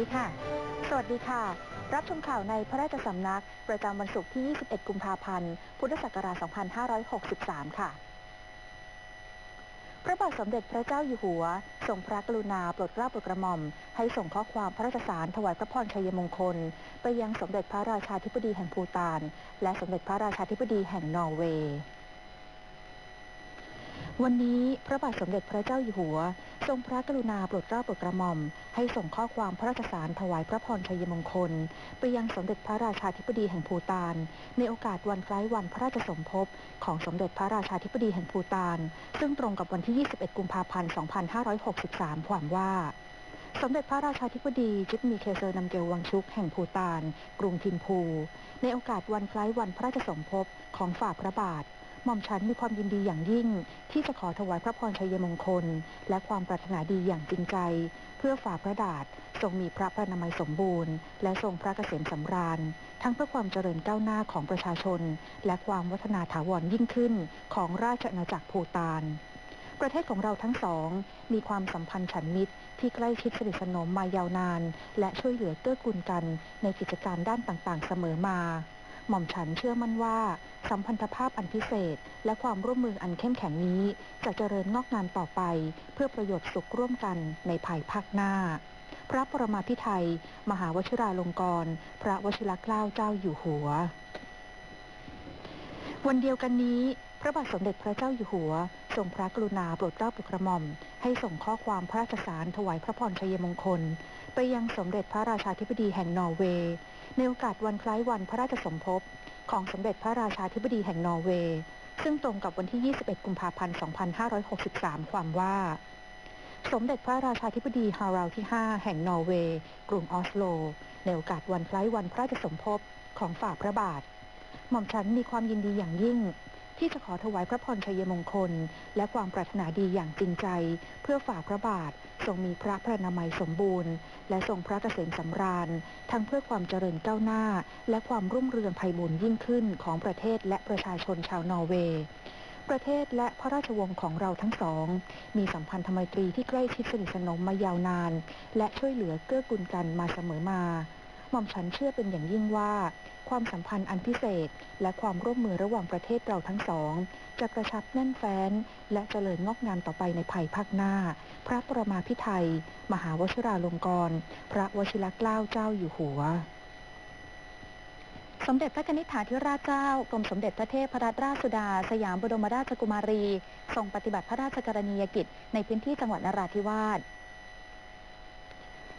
สวัสดีค่ะ สวัสดีค่ะ รับชมข่าวในพระราชสำนัก ประจำวันศุกร์ที่ 21 กุมภาพันธ์ พุทธศักราช 2563 ค่ะ พระบาทสมเด็จพระเจ้าอยู่หัว ทรงพระกรุณาโปรดเกล้าโปรดกระหม่อม ให้ส่งข้อความพระราชสารถวายพระพรชัยมงคล ไปยังสมเด็จพระราชาธิบดีแห่งภูฏาน และสมเด็จพระราชาธิบดีแห่งนอร์เวย์ วันนี้พระบาทสมเด็จพระเจ้าอยู่หัว ทรงพระกรุณาโปรดเกล้าโปรดกระหม่อม ให้ส่งข้อความพระราชสารถวายพระพรชัยมงคล ไปยังสมเด็จพระราชาธิบดีแห่งภูฏาน ในโอกาสวันคล้ายวันพระราชสมภพของสมเด็จพระราชาธิบดีแห่งภูฏาน ซึ่งตรงกับวันที่ 21 กุมภาพันธ์ 2563 ความว่าสมเด็จพระราชาธิบดีจิตมีเคเซอร์นำเกลวังชุกแห่งภูฏาน กรุงทิมพู ในโอกาสวันคล้ายวันพระราชสมภพของฝ่าพระบาท หม่อมฉันมีความยินดีอย่างยิ่ง ที่จะขอถวายพระพรชัยมงคล และความปรารถนาดีอย่างจริงใจ เพื่อฝ่าพระดาษทรงมีพระพระนามัยสมบูรณ์ และทรงพระเกษมสำราญ ทั้งเพื่อความเจริญก้าวหน้าของประชาชน และความวัฒนาถาวรยิ่งขึ้นของราชอาณาจักรภูฏานประเทศของเราทั้งสอง มีความสัมพันธ์ฉันมิตร ที่ใกล้ชิดสนิทสนมมายาวนาน และช่วยเหลือเกื้อกูลกันในกิจการด้านต่างๆ เสมอมา หม่อมฉันเชื่อมั่นว่า สัมพันธภาพอันพิเศษ และความร่วมมืออันเข้มแข็งนี้ จะเจริญงอกงามต่อไป เพื่อประโยชน์สุขร่วมกันในภายภาคหน้า พระปรมาภิไธยมหาวชิราลงกรณ์พระวชิรเกล้าเจ้าอยู่หัว วันเดียวกันนี้ พระบาทสมเด็จพระเจ้าอยู่หัว ทรงพระกรุณาโปรดเกล้าโปรดกระหม่อม ให้ส่งข้อความพระราชสารถวายพระพรชัยมงคล ไปยังสมเด็จพระราชาธิบดีแห่งนอร์เวย์ ในโอกาสวันคล้ายวันพระราชสมภพของสมเด็จพระราชาธิบดีแห่งนอร์เวย์ ซึ่งตรงกับวันที่ 21 กุมภาพันธ์ 2563 ความว่า สมเด็จพระราชาธิบดีฮาราลที่ 5 แห่งนอร์เวย์ กรุงออสโล ในโอกาสวันคล้ายวันพระราชสมภพของฝ่าพระบาท หม่อมฉันมีความยินดีอย่างยิ่ง ที่จะขอถวายพระพรชัยมงคล และความปรารถนาดีอย่างจริงใจ เพื่อฝ่าพระบาททรงมีพระพระนามัยสมบูรณ์ และทรงพระเกษมสำราญ ทั้งเพื่อความเจริญก้าวหน้า และความรุ่งเรืองไพบูรย์ยิ่งขึ้นของประเทศและประชาชนชาวนอร์เวย์ประเทศและพระราชวงศ์ของเราทั้งสอง มีสัมพันธไมตรีที่ใกล้ชิดสนิทสนมมายาวนาน และช่วยเหลือเกื้อกูลกันมาเสมอมา หม่อมฉันเชื่อเป็นอย่างยิ่งว่า ความสัมพันธ์อันพิเศษ และความร่วมมือระหว่างประเทศเราทั้งสอง จะกระชับแน่นแฟ้น และเจริญงอกงามต่อไปในภายภาคหน้า พระประมาพิไทย มหาวชิราลงกรณ์พระวชิรเกล้าเจ้าอยู่หัวสมเด็จพระนิษฐาธิราชเจ้ากรมสมเด็จพระเทพรัตนราชสุดา สยามบรมราชกุมารีทรงปฏิบัติพระราชกรณียกิจในพื้นที่จังหวัดนราธิวาส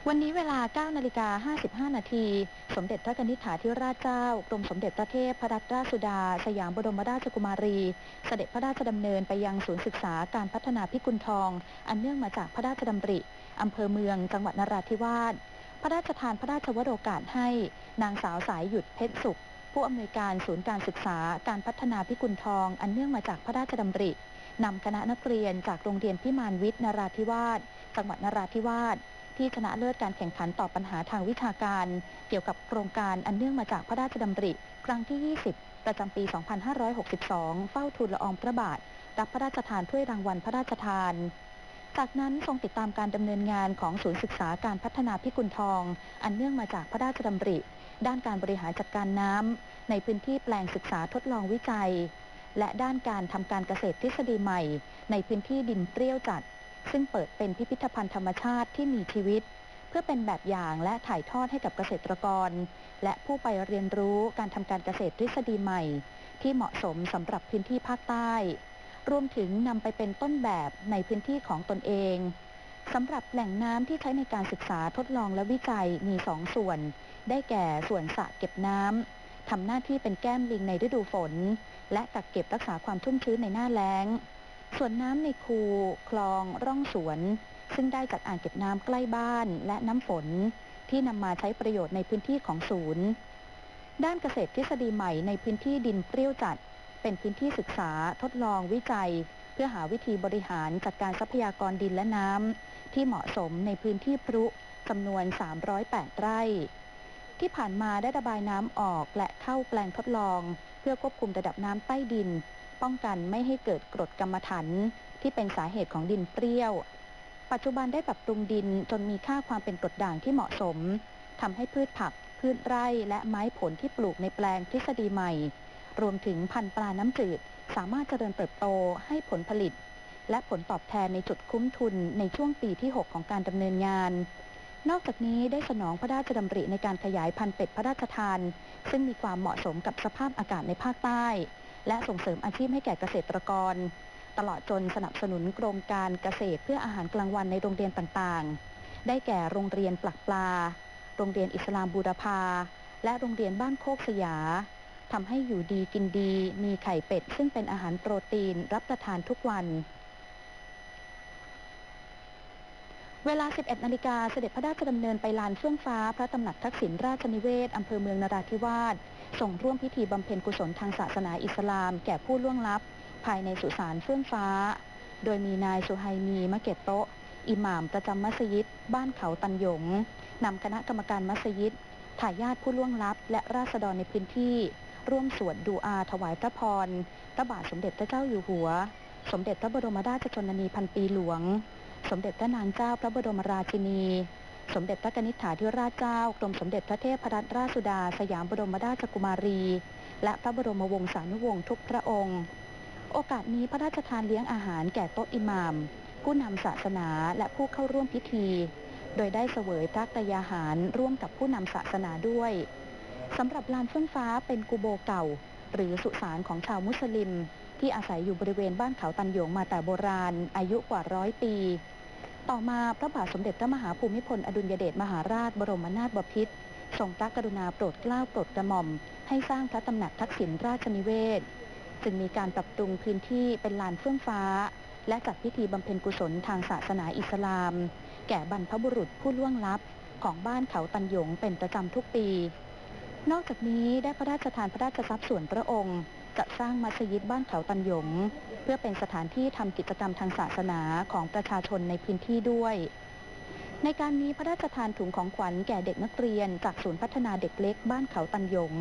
วันนี้เวลา 9 นาฬิกา 55 นาที สมเด็จพระนิษฐาธิราชเจ้า กรมสมเด็จพระเทพรัตนราชสุดา สยามบรมราชกุมารี เสด็จพระราชดำเนินไปยังศูนย์ศึกษาการพัฒนาพิกุลทอง อันเนื่องมาจากพระราชดำริ อำเภอเมือง จังหวัดนราธิวาส พระราชทานพระราชวโรกาสให้ นางสาวสายหยุดเพชรสุข ผู้อำนวยการศูนย์การศึกษาการพัฒนาพิกุลทอง อันเนื่องมาจากพระราชดำรินำคณะนักเรียนจากโรงเรียนพิมานวิทย์นราธิวาส จังหวัดนราธิวาส ที่ชนะเลิศการแข่งขันตอบปัญหาทางวิชาการ เกี่ยวกับโครงการอันเนื่องมาจากพระราชดำริ ครั้งที่ 20 ประจำปี 2562 เฝ้าทูลละอองพระบาท รับพระราชทานถ้วยรางวัลพระราชทาน จากนั้นทรงติดตามการดำเนินงานของศูนย์ศึกษาการพัฒนาพิกุลทอง อันเนื่องมาจากพระราชดำริ ด้านการบริหารจัดการน้ำในพื้นที่แปลงศึกษาทดลองวิจัย และด้านการทำการเกษตรทฤษฎีใหม่ ในพื้นที่ดินเปรี้ยวจัด ซึ่งเปิดเป็นพิพิธภัณฑ์ธรรมชาติที่มีชีวิต เพื่อเป็นแบบอย่างและถ่ายทอดให้กับเกษตรกร และผู้ไปเรียนรู้การทำการเกษตรทฤษฎีใหม่ ที่เหมาะสมสำหรับพื้นที่ภาคใต้ รวมถึงนำไปเป็นต้นแบบในพื้นที่ของตนเองสำหรับแหล่งน้ำที่ใช้ในการศึกษาทดลองและวิจัยมีสองส่วน ได้แก่ส่วนสระเก็บน้ำทำหน้าที่เป็นแก้มลิงในฤดูฝน และกักเก็บรักษาความชุ่มชื้นในหน้าแล้ง ส่วนน้ำในคูคลองร่องสวน ซึ่งได้จากอ่างเก็บน้ำใกล้บ้านและน้ำฝน ที่นำมาใช้ประโยชน์ในพื้นที่ของศูนย์ ด้านเกษตรทฤษฎีใหม่ในพื้นที่ดินเปรี้ยวจัด เป็นพื้นที่ศึกษาทดลองวิจัย เพื่อหาวิธีบริหารจัดการทรัพยากรดินและน้ำที่เหมาะสมในพื้นที่พรุจำนวน 308 ไร่ ที่ผ่านมาได้ระบายน้ำออกและเข้าแปลงทดลอง เพื่อควบคุมระดับน้ำใต้ดิน ป้องกันไม่ให้เกิดกรดกรรมฐานที่เป็นสาเหตุของดินเปรี้ยว ปัจจุบันได้ปรับปรุงดินจนมีค่าความเป็นกรดด่างที่เหมาะสมทำให้พืชผัก พืชไร่ และไม้ผลที่ปลูกในแปลงทฤษฎีใหม่ รวมถึงพันธุ์ปลาน้ำจืด สามารถเจริญเติบโตให้ผลผลิต และผลตอบแทนในจุดคุ้มทุนในช่วงปีที่ 6 ของการดำเนินงาน นอกจากนี้ได้สนองพระราชดำริในการขยายพันธุ์เป็ดพระราชทาน ซึ่งมีความเหมาะสมกับสภาพอากาศในภาคใต้ และส่งเสริมอาชีพให้แก่เกษตรกร ตลอดจนสนับสนุนโครงการเกษตรเพื่ออาหารกลางวันในโรงเรียนต่างๆ ได้แก่โรงเรียนปลักปลา โรงเรียนอิสลามบูรพา และโรงเรียนบ้านโคกสยาทำให้อยู่ดีกินดี มีไข่เป็ด ซึ่งเป็นอาหารโปรตีน รับประทานทุกวัน เวลา 11 นาฬิกาเสด็จพระราชดำเนินไปลานเฟื่องฟ้า พระตำหนักทักษิณราชนิเวศอำเภอเมืองนราธิวาสส่งร่วมพิธีบำเพ็ญกุศลทางศาสนาอิสลาม แก่ผู้ล่วงลับ ภายในสุสานเฟื่องฟ้า โดยมีนายสุไฮมีมะเกตโตะอิหม่ามประจำมัสยิด บ้านเขาตันหยงนำคณะกรรมการมัสยิดถ่ายญาติผู้ล่วงลับ และราษฎรในพื้นที่ ร่วมสวดดูอาถวายพระพรพระบาทสมเด็จพระเจ้าอยู่หัว สมเด็จพระบรมราชชนนีพันปีหลวง สมเด็จพระนางเจ้าพระบรมราชินี สมเด็จพระกนิษฐาธิราชเจ้ากรมสมเด็จพระเทพรัตนราชสุดา สยามบรมราชกุมารี และพระบรมวงศานุวงศ์ทุกพระองค์ โอกาสนี้พระราชทานเลี้ยงอาหารแก่โต๊ะอิหม่าม ผู้นำศาสนาและผู้เข้าร่วมพิธี โดยได้เสวยพระกยาหารร่วมกับผู้นำศาสนาด้วยสำหรับลานเฟื่องฟ้าเป็นกูโบเก่า หรือสุสานของชาวมุสลิม ที่อาศัยอยู่บริเวณบ้านเขาตันหยงมาแต่โบราณ อายุกว่าร้อยปี ต่อมาพระบาทสมเด็จพระมหาภูมิพลอดุลยเดชมหาราชบรมนาถบพิตรทรงพระกรุณาโปรดเกล้าโปรดกระหม่อม ให้สร้างพระตำหนักทักษิณราชนิเวศ จึงมีการปรับปรุงพื้นที่เป็นลานเฟื่องฟ้า และจัดพิธีบำเพ็ญกุศลทางศาสนาอิสลาม แก่บรรพบุรุษผู้ล่วงลับของบ้านเขาตันหยงเป็นประจำทุกปี นอกจากนี้ได้พระราชทานพระราชทรัพย์ส่วนพระองค์ จัดสร้างมัสยิดบ้านเขาตันหยง เพื่อเป็นสถานที่ทำกิจกรรมทางศาสนาของประชาชนในพื้นที่ด้วย ในการนี้พระราชทานถุงของขวัญแก่เด็กนักเรียน จากศูนย์พัฒนาเด็กเล็กบ้านเขาตันหยง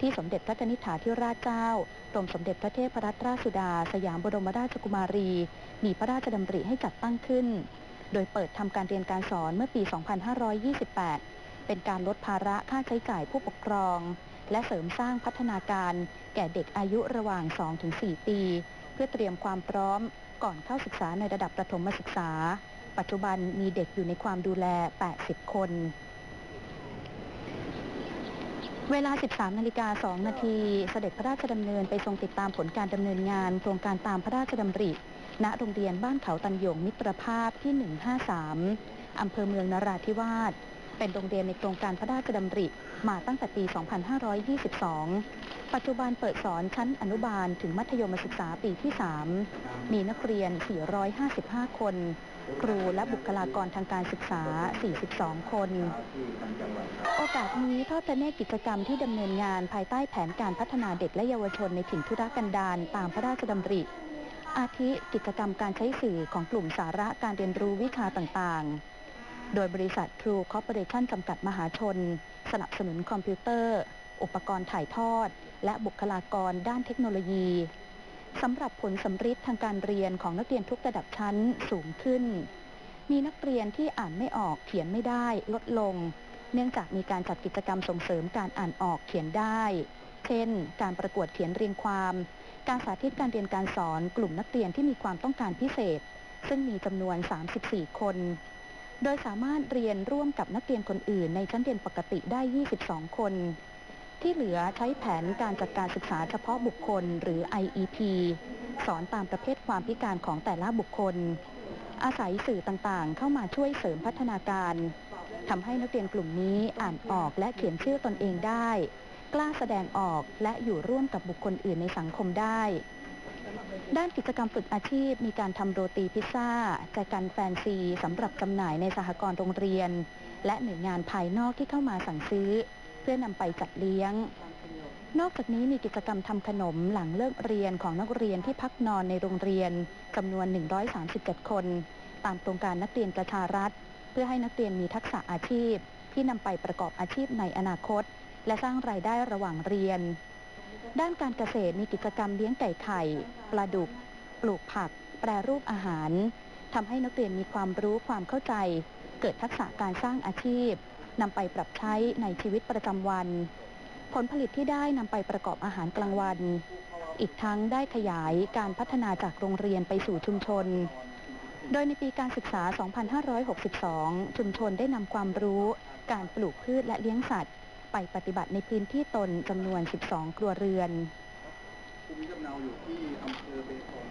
ที่สมเด็จพระนิษฐาธิราชเจ้ากรมสมเด็จพระเทพรัตนราชสุดา สยามบรมราชกุมารี มีพระราชดำริให้จัดตั้งขึ้น โดยเปิดทำการเรียนการสอนเมื่อปี 2528 เป็นการลดภาระค่าใช้จ่ายผู้ปกครอง และเสริมสร้างพัฒนาการแก่เด็กอายุระหว่าง 2-4 ปี เพื่อเตรียมความพร้อมก่อนเข้าศึกษาในระดับประถมศึกษา ปัจจุบันมีเด็กอยู่ในความดูแล 80 คน เวลา 13 นาฬิกา 2 นาที เสด็จพระราชดำเนินไปทรงติดตามผลการดำเนินงาน โครงการตามพระราชดำริ ณ โรงเรียนบ้านเขาตันยงมิตรภาพที่ 153 อำเภอเมืองนราธิวาส เป็นโรงเรียนในโครงการพระราชดำริมาตั้งแต่ปี 2522 ปัจจุบันเปิดสอนชั้นอนุบาลถึงมัธยมศึกษาปีที่ 3 มีนักเรียน 455 คน ครูและบุคลากรทางการศึกษา 42 คน โอกาสนี้ทอดพระเนตรกิจกรรมที่ดำเนินงานภายใต้แผนการพัฒนาเด็กและเยาวชนในถิ่นธุรกันดารตามพระราชดำริอาทิกิจกรรมการใช้สื่อของกลุ่มสาระการเรียนรู้วิชาต่างๆ โดยบริษัท True Corporation จำกัดมหาชน สนับสนุนคอมพิวเตอร์ อุปกรณ์ถ่ายทอด และบุคลากรด้านเทคโนโลยีสำหรับผลสำฤทธิ์ทางการเรียนของนักเรียนทุกระดับชั้นสูงขึ้น มีนักเรียนที่อ่านไม่ออกเขียนไม่ได้ลดลง เนื่องจากมีการจัดกิจกรรมส่งเสริมการอ่านออกเขียนได้ เช่น การประกวดเขียนเรียงความ การสาธิตการเรียนการสอนกลุ่มนักเรียนที่มีความต้องการพิเศษ ซึ่งมีจำนวน 34 คน โดยสามารถเรียนร่วมกับนักเรียนคนอื่นในชั้นเรียนปกติได้ 22 คน ที่เหลือใช้แผนการจัดการศึกษาเฉพาะบุคคลหรือ IEP สอนตามประเภทความพิการของแต่ละบุคคล อาศัยสื่อต่างๆ เข้ามาช่วยเสริมพัฒนาการทำให้นักเรียนกลุ่มนี้อ่านออกและเขียนชื่อตนเองได้ กล้าแสดงออกและอยู่ร่วมกับบุคคลอื่นในสังคมได้ ด้านกิจกรรมฝึกอาชีพ มีการทำโรตีพิซซ่าแจกันแฟนซีสำหรับจำหน่ายในสหกรณ์โรงเรียน และหน่วยงานภายนอกที่เข้ามาสั่งซื้อ เพื่อนำไปจัดเลี้ยง นอกจากนี้มีกิจกรรมทำขนมหลังเลิกเรียนของนักเรียนที่พักนอนในโรงเรียนจำนวน 137 คน ตามโครงการนักเรียนประชารัฐ เพื่อให้นักเรียนมีทักษะอาชีพ ที่นำไปประกอบอาชีพในอนาคต และสร้างรายได้ระหว่างเรียน ด้านการเกษตรมีกิจกรรมเลี้ยงไก่ไข่ปลาดุก ปลูกผัก แปรรูปอาหารทำให้นักเรียนมีความรู้ความเข้าใจ เกิดทักษะการสร้างอาชีพนำไปปรับใช้ในชีวิตประจำวัน ผลผลิตที่ได้นำไปประกอบอาหารกลางวัน อีกทั้งได้ขยายการพัฒนาจากโรงเรียนไปสู่ชุมชน โดยในปีการศึกษา 2562 ชุมชนได้นำความรู้ การปลูกพืชและเลี้ยงสัตว์ ไปปฏิบัติในพื้นที่ตนจำนวน 12 ครัวเรือนภูมิลำเนาอยู่ที่อำเภอเบตง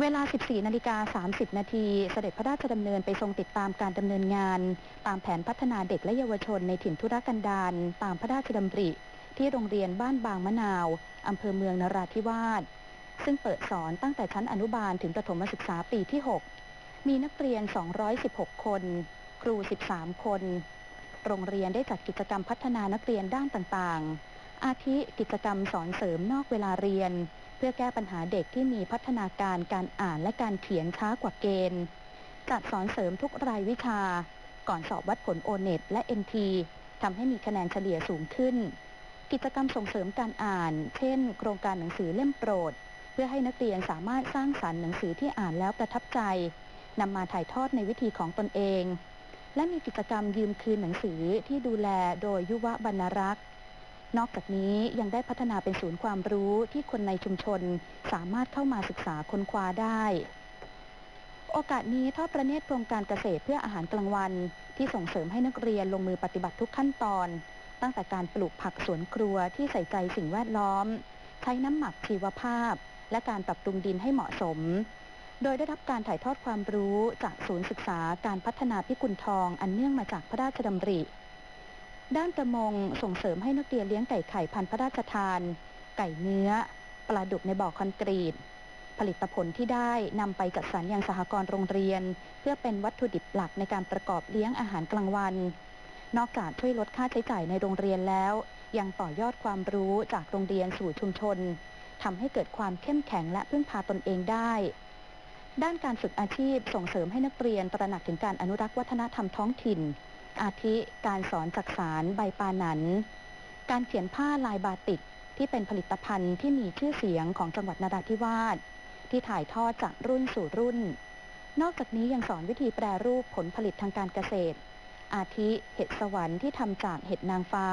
เวลา 14 นาฬิกา 30 นาที เสด็จพระราชดำเนินไปทรงติดตามการดำเนินงาน ตามแผนพัฒนาเด็กและเยาวชนในถิ่นทุรกันดารตามพระราชดำริ ที่โรงเรียนบ้านบางมะนาว อำเภอเมืองนราธิวาส ซึ่งเปิดสอนตั้งแต่ชั้นอนุบาลถึงประถมศึกษาปีที่ 6 มีนักเรียน 216 คน ครู 13 คน โรงเรียนได้จัดกิจกรรมพัฒนานักเรียนด้านต่างๆ อาทิกิจกรรมสอนเสริมนอกเวลาเรียน เพื่อแก้ปัญหาเด็กที่มีพัฒนาการการอ่านและการเขียนช้ากว่าเกณฑ์จัดสอนเสริมทุกรายวิชา ก่อนสอบวัดผลโอเน็ตและ NT ทำให้มีคะแนนเฉลี่ยสูงขึ้น กิจกรรมส่งเสริมการอ่าน เช่น โครงการหนังสือเล่มโปรด เพื่อให้นักเรียนสามารถสร้างสรรค์หนังสือที่อ่านแล้วประทับใจนำมาถ่ายทอดในวิธีของตนเอง และมีกิจกรรมยืมคืนหนังสือที่ดูแลโดยยุวบรรณรักษ์นอกจากนี้ยังได้พัฒนาเป็นศูนย์ความรู้ที่คนในชุมชนสามารถเข้ามาศึกษาค้นคว้าได้ โอกาสนี้ทอดประเนตรโครงการเกษตรเพื่ออาหารกลางวัน ที่ส่งเสริมให้นักเรียนลงมือปฏิบัติทุกขั้นตอน ตั้งแต่การปลูกผักสวนครัวที่ใส่ใจสิ่งแวดล้อม ใช้น้ำหมักชีวภาพ และการปรับปรุงดินให้เหมาะสม โดยได้รับการถ่ายทอดความรู้จากศูนย์ศึกษาการพัฒนาพิกุลทองอันเนื่องมาจากพระราชดำริ ด้านประมงส่งเสริมให้นักเรียนเลี้ยงไก่ไข่พันพระราชทาน ไก่เนื้อ ปลาดุกในบ่อคอนกรีต ผลิตผลที่ได้นำไปจัดสรรยังสหกรณ์โรงเรียน เพื่อเป็นวัตถุดิบหลักในการประกอบเลี้ยงอาหารกลางวัน นอกจากช่วยลดค่าใช้จ่ายในโรงเรียนแล้ว ยังต่อยอดความรู้จากโรงเรียนสู่ชุมชนทำให้เกิดความเข้มแข็งและพึ่งพาตนเองได้ ด้านการฝึกอาชีพส่งเสริมให้นักเรียนตระหนักถึงการอนุรักษ์วัฒนธรรมท้องถิ่น อาทิการสอนจักสารใบปาหนัน การเขียนผ้าลายบาติกที่เป็นผลิตภัณฑ์ที่มีชื่อเสียงของจังหวัดนราธิวาสที่ถ่ายทอดจากรุ่นสู่รุ่น นอกจากนี้ยังสอนวิธีแปรรูปผลผลิตทางการเกษตร อาทิเห็ดสวรรค์ที่ทำจากเห็ดนางฟ้า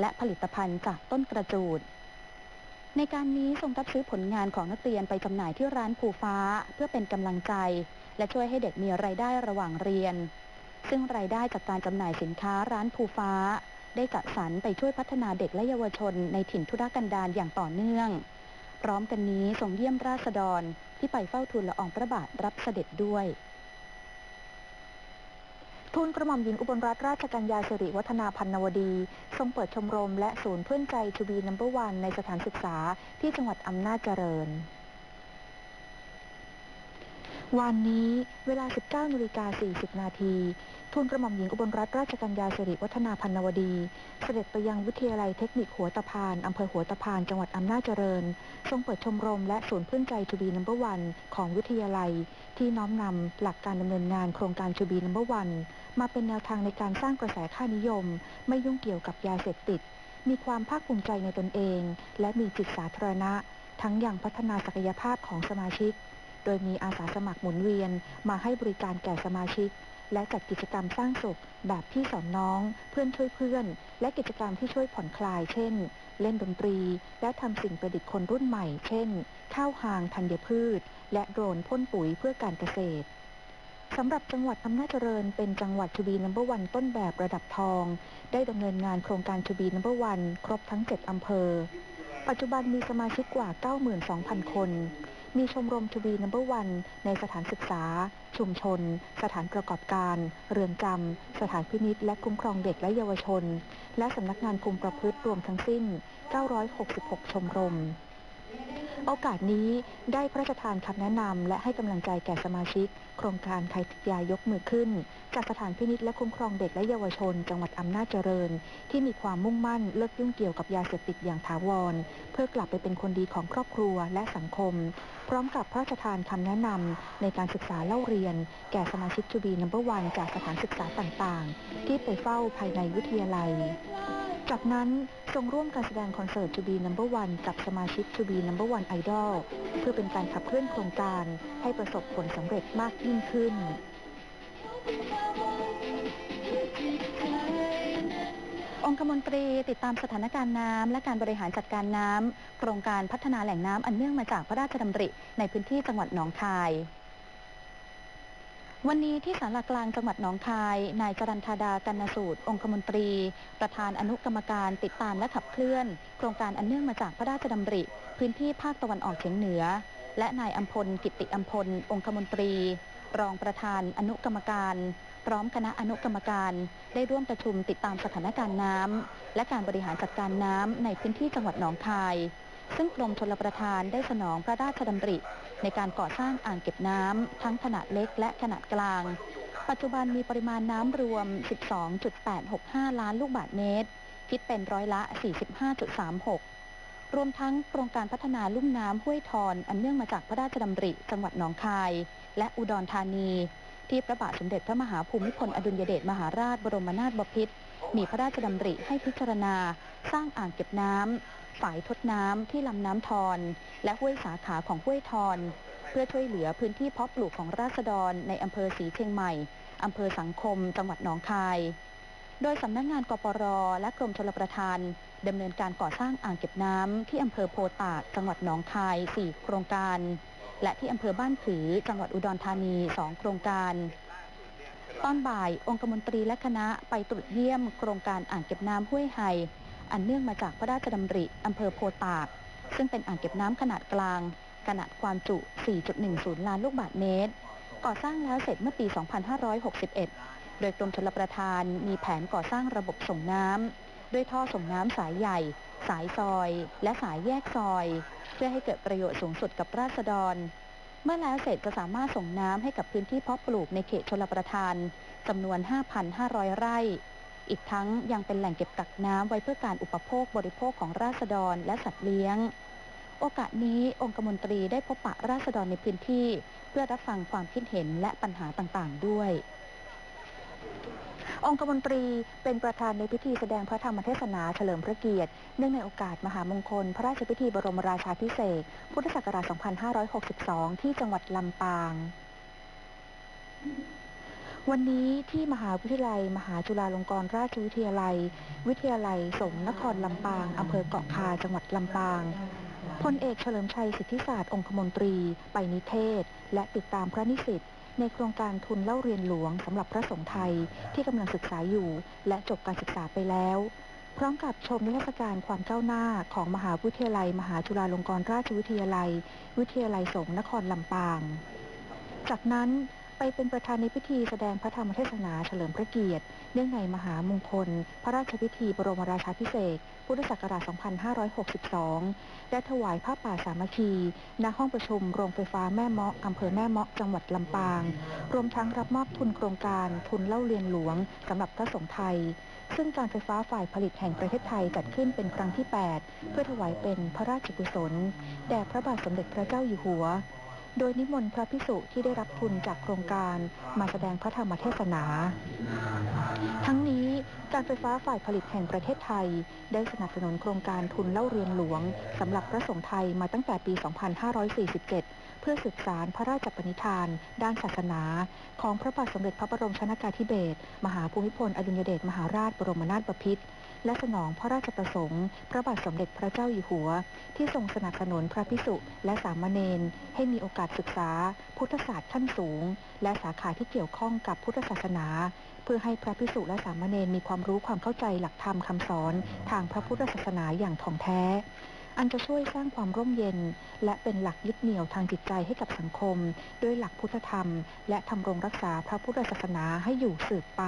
และผลิตภัณฑ์จากต้นกระจูด ในการนี้ทรงรับซื้อผลงานของนักเรียนไปจำหน่ายที่ร้านภูฟ้า เพื่อเป็นกำลังใจ และช่วยให้เด็กมีรายได้ระหว่างเรียน ซึ่งรายได้จากการจำหน่ายสินค้าร้านภูฟ้า ได้จัดสรรไปช่วยพัฒนาเด็กและเยาวชนในถิ่นทุรกันดารอย่างต่อเนื่อง พร้อมกันนี้ทรงเยี่ยมราษฎรที่ไปเฝ้าทูลละอองพระบาทรับเสด็จด้วย ทูลกระหม่อมหญิงอุบลรัตนราชกัญญาสิริวัฒนาพันนวดี ทรงเปิดชมรมและศูนย์เพื่อนใจชูบีนัมเบอร์วันในสถานศึกษาที่จังหวัดอำนาจเจริญ วันนี้เวลา 19นาฬิกา40 นาทีทูลกระหม่อมหญิงอุบลรัตนราชกัญญาสิริวัฒนาพันนวดี เสด็จไปยังวิทยาลัยเทคนิคหัวตะพานอำเภอหัวตะพาน จังหวัดอำนาจเจริญ ทรงเปิดชมรมและศูนย์เพื่อนใจชูบีนัมเบอร์วันของวิทยาลัย ที่น้อมนำหลักการดำเนินงานโครงการชูบีนัมเบอร์วันมาเป็นแนวทางในการสร้างกระแสค่านิยม ไม่ยุ่งเกี่ยวกับยาเสพติด มีความภาคภูมิใจในตนเอง และมีจิตสาธารณะ ทั้งอย่างพัฒนาศักยภาพของสมาชิก โดยมีอาสาสมัครหมุนเวียนมาให้บริการแก่สมาชิก และจัดกิจกรรมสร้างสุข แบบพี่สอนน้อง เพื่อนช่วยเพื่อน และกิจกรรมที่ช่วยผ่อนคลาย เช่น เล่นดนตรี และทำสิ่งประดิษฐ์คนรุ่นใหม่ เช่น ข้าวหางธัญพืช และโดรนพ่นปุ๋ยเพื่อการเกษตรสำหรับจังหวัดอำนาจเจริญเป็นจังหวัดชูบีนัมเบอร์วันต้นแบบระดับทอง ได้ดำเนินงานโครงการชูบีนัมเบอร์วันครบทั้ง 7 อำเภอ ปัจจุบันมีสมาชิกกว่า 92,000 คน มีชมรมทวีนัมเบอร์วันในสถานศึกษา ชุมชน สถานประกอบการ เรือนจำ สถานพินิษและคุ้มครองเด็กและเยาวชน และสำนักงานคุมประพฤติรวมทั้งสิ้น 966 ชมรม โอกาสนี้ได้พระราชทานคำแนะนำและให้กำลังใจแก่สมาชิก โครงการใครติดยายกมือขึ้น จากสถานพินิษและคุ้มครองเด็กและเยาวชน จังหวัดอำนาจเจริญ ที่มีความมุ่งมั่นเลิกยุ่งเกี่ยวกับยาเสพติดอย่างถาวร เพื่อกลับไปเป็นคนดีของครอบครัวและสังคม พร้อมกับพระราชทานคำแนะนำในการศึกษาเล่าเรียน แก่สมาชิกจูบีนัมเบอร์วันจากสถานศึกษาต่างๆ ที่ไปเฝ้าภายในวิทยาลัย จากนั้นทรงร่วมการแสดงคอนเสิร์ต To Be Number One กับสมาชิก To Be Number One Idol เพื่อเป็นการขับเคลื่อนโครงการให้ประสบผลสำเร็จมากยิ่งขึ้น องคมนตรีติดตามสถานการณ์น้ำและการบริหารจัดการน้ำโครงการพัฒนาแหล่งน้ำอันเนื่องมาจากพระราชดำริ ในพื้นที่จังหวัดหนองคาย วันนี้ที่ศาลากลางจังหวัดหนองคาย นายจรันธาดากันนสูตร องคมนตรี ประธานอนุกรรมการติดตามและขับเคลื่อน โครงการอันเนื่องมาจากพระราชดำริ พื้นที่ภาคตะวันออกเฉียงเหนือ และนายอัมพลกิติอัมพล องคมนตรี รองประธานอนุกรรมการ พร้อมคณะอนุกรรมการ ได้ร่วมประชุมติดตามสถานการณ์น้ำและการบริหารจัดการน้ำในพื้นที่จังหวัดหนองคาย ซึ่งกรมชลประทานได้สนองพระราชดำริ ในการก่อสร้างอ่างเก็บน้ำทั้งขนาดเล็กและขนาดกลาง ปัจจุบันมีปริมาณน้ำรวม 12.865 ล้านลูกบาศก์เมตร คิดเป็นร้อยละ 45.36 รวมทั้งโครงการพัฒนาลุ่มน้ำห้วยทอนอันเนื่องมาจากพระราชดำริ จังหวัดหนองคาย และอุดรธานี ที่พระบาทสมเด็จพระมหาภูมิพลอดุลยเดชมหาราชบรมนาถบพิตรมีพระราชดำริให้พิจารณา สร้างอ่างเก็บน้ำ ฝ่ายทดน้ำที่ลำน้ำทอน และห้วยสาขาของห้วยทอน เพื่อช่วยเหลือพื้นที่เพาะปลูกของราษฎรในอำเภอศรีเชียงใหม่อำเภอสังคม จังหวัดหนองคาย โดยสำนักงานกปรและกรมชลประทานดำเนินการก่อสร้างอ่างเก็บน้ำที่อำเภอโพตากจังหวัดหนองคาย 4 โครงการ และที่อำเภอบ้านผือ จังหวัดอุดรธานี 2 โครงการตอนบ่ายองคมนตรีและคณะไปตรวจเยี่ยมโครงการอ่างเก็บน้ำห้วยไฮ อันเนื่องมาจากพระราชดำริอำเภอโพตาก ซึ่งเป็นอ่างเก็บน้ำขนาดกลาง ขนาดความจุ 4.10 ล้านลูกบาศก์เมตร ก่อสร้างแล้วเสร็จเมื่อปี 2561 โดยกรมชลประทานมีแผนก่อสร้างระบบส่งน้ำด้วยท่อส่งน้ำสายใหญ่ สายซอย และสายแยกซอย เพื่อให้เกิดประโยชน์สูงสุดกับราษฎร เมื่อแล้วเสร็จจะสามารถส่งน้ำให้กับพื้นที่เพาะปลูกในเขตชลประทานจำนวน 5,500 ไร่ อีกทั้งยังเป็นแหล่งเก็บกักน้ำไว้เพื่อการอุปโภคบริโภคของราษฎรและสัตว์เลี้ยง โอกาสนี้องคมนตรีได้พบปะราษฎรในพื้นที่ เพื่อรับฟังความคิดเห็นและปัญหาต่างๆ ด้วยองคมนตรีเป็นประธานในพิธีแสดงพระธรรมเทศนาเฉลิมพระเกียรติ เนื่องในโอกาสมหามงคล พระราชพิธีบรมราชาภิเศษ พุทธศักราช 2562 ที่จังหวัดลำปาง วันนี้ที่มหาวิทยาลัย มหาจุฬาลงกรณราชวิทยาลัย วิทยาลัยสงฆ์นครลำปางอำเภอเกาะคาจังหวัดลำปางพลเอกเฉลิมชัยสิทธิศาสตร์องคมนตรี ไปนิเทศ และติดตามพระนิสิตในโครงการทุนเล่าเรียนหลวงสำหรับพระสงฆ์ไทยที่กำลังศึกษาอยู่ และจบการศึกษาไปแล้ว พร้อมกับชมนิทรรศการความก้าวหน้าของมหาวิทยาลัย มหาจุฬาลงกรณราชวิทยาลัย วิทยาลัยสงฆ์นครลำปาง จากนั้น เป็นประธานในพิธีแสดงพระธรรมเทศนาเฉลิมพระเกียรติ เนื่องในมหามงคล พระราชพิธีบรมราชาภิเษกพุทธศักราช 2562 และถวายผ้าป่าสามัคคี ณ ห้องประชุมโรงไฟฟ้าแม่เมาะอำเภอแม่เมาะจังหวัดลำปาง รวมทั้งรับมอบทุนโครงการทุนเล่าเรียนหลวงสำหรับพระสงฆ์ไทย ซึ่งการไฟฟ้าฝ่ายผลิตแห่งประเทศไทยจัดขึ้นเป็นครั้งที่ 8 เพื่อถวายเป็นพระราชกุศลแด่พระบาทสมเด็จพระเจ้าอยู่หัว โดยนิมนต์พระภิกษุที่ได้รับทุนจากโครงการมาแสดงพระธรรมเทศนา ทั้งนี้ การไฟฟ้าฝ่ายผลิตแห่งประเทศไทย ได้สนับสนุนโครงการทุนเล่าเรียนหลวงสำหรับพระสงฆ์ไทยมาตั้งแต่ปี 2547 เพื่อสืบสารพระราชปณิธาน ด้านศาสนา ของพระบาทสมเด็จพระบรมชนากาธิเบศรมหาภูมิพลอดุลยเดชมหาราชบรมนาถบพิตรและสนองพระราชประสงค์ พระบาทสมเด็จพระเจ้าอยู่หัว ที่ทรงสนับสนุนพระพิสุและสามเณรให้มีโอกาสศึกษา พุทธศาสตร์ขั้นสูง และสาขาที่เกี่ยวข้องกับพุทธศาสนา เพื่อให้พระพิสุและสามเณรมีความรู้ความเข้าใจหลักธรรมคำสอนทางพระพุทธศาสนาอย่างถ่องแท้ อันจะช่วยสร้างความร่มเย็น และเป็นหลักยึดเหนี่ยวทางจิตใจให้กับสังคม ด้วยหลักพุทธธรรม และทำรงรักษาพระพุทธศาสนาให้อยู่สืบไป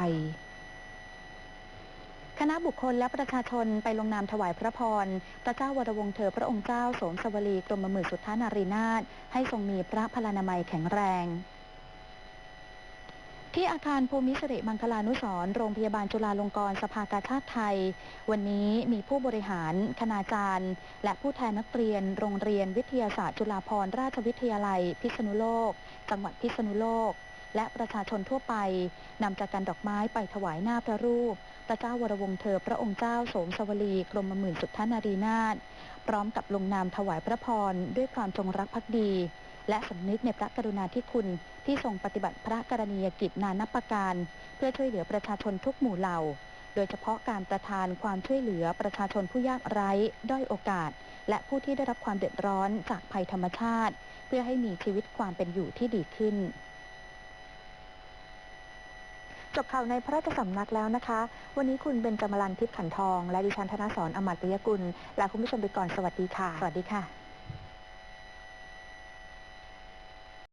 คณะบุคคลและประชาชนไปลงนามถวายพระพร พระเจ้าวรวงศ์เธอพระองค์เจ้า สมสวลีกรมหมื่นสุทธานารีนาถให้ทรงมีพระพลานามัยแข็งแรง ที่อาคารภูมิสิริมังคลานุสรโรงพยาบาลจุฬาลงกรณ์สภากาชาติไทย วันนี้มีผู้บริหาร คณาจารย์ และผู้แทนนักเรียน โรงเรียนวิทยาศาสตร์จุฬาภรณราชวิทยาลัย พิษณุโลก จังหวัดพิษณุโลก และประชาชนทั่วไปนำจากกันดอกไม้ไปถวายหน้าพระรูป พระเจ้าวรวงศ์เธอพระองค์เจ้าโสมสวลีกรมหมื่นสุทธนารีนาถพร้อมกับลงนามถวายพระพรด้วยความจงรักภักดี และสำนึกในพระกรุณาธิคุณที่ทรงปฏิบัติพระกรณียกิจนานับประการ เพื่อช่วยเหลือประชาชนทุกหมู่เหล่า โดยเฉพาะการประทานความช่วยเหลือประชาชนผู้ยากไร้ ด้อยโอกาส และผู้ที่ได้รับความเดือดร้อนจากภัยธรรมชาติ เพื่อให้มีชีวิตความเป็นอยู่ที่ดีขึ้นจบข่าวในพระราชสำนักแล้วนะคะ วันนี้คุณเบนจมรันทิพย์ขันทอง และดิฉันธนสรอมัตยกุลและคุณผู้ชมไปก่อน สวัสดีค่ะ สวัสดีค่ะ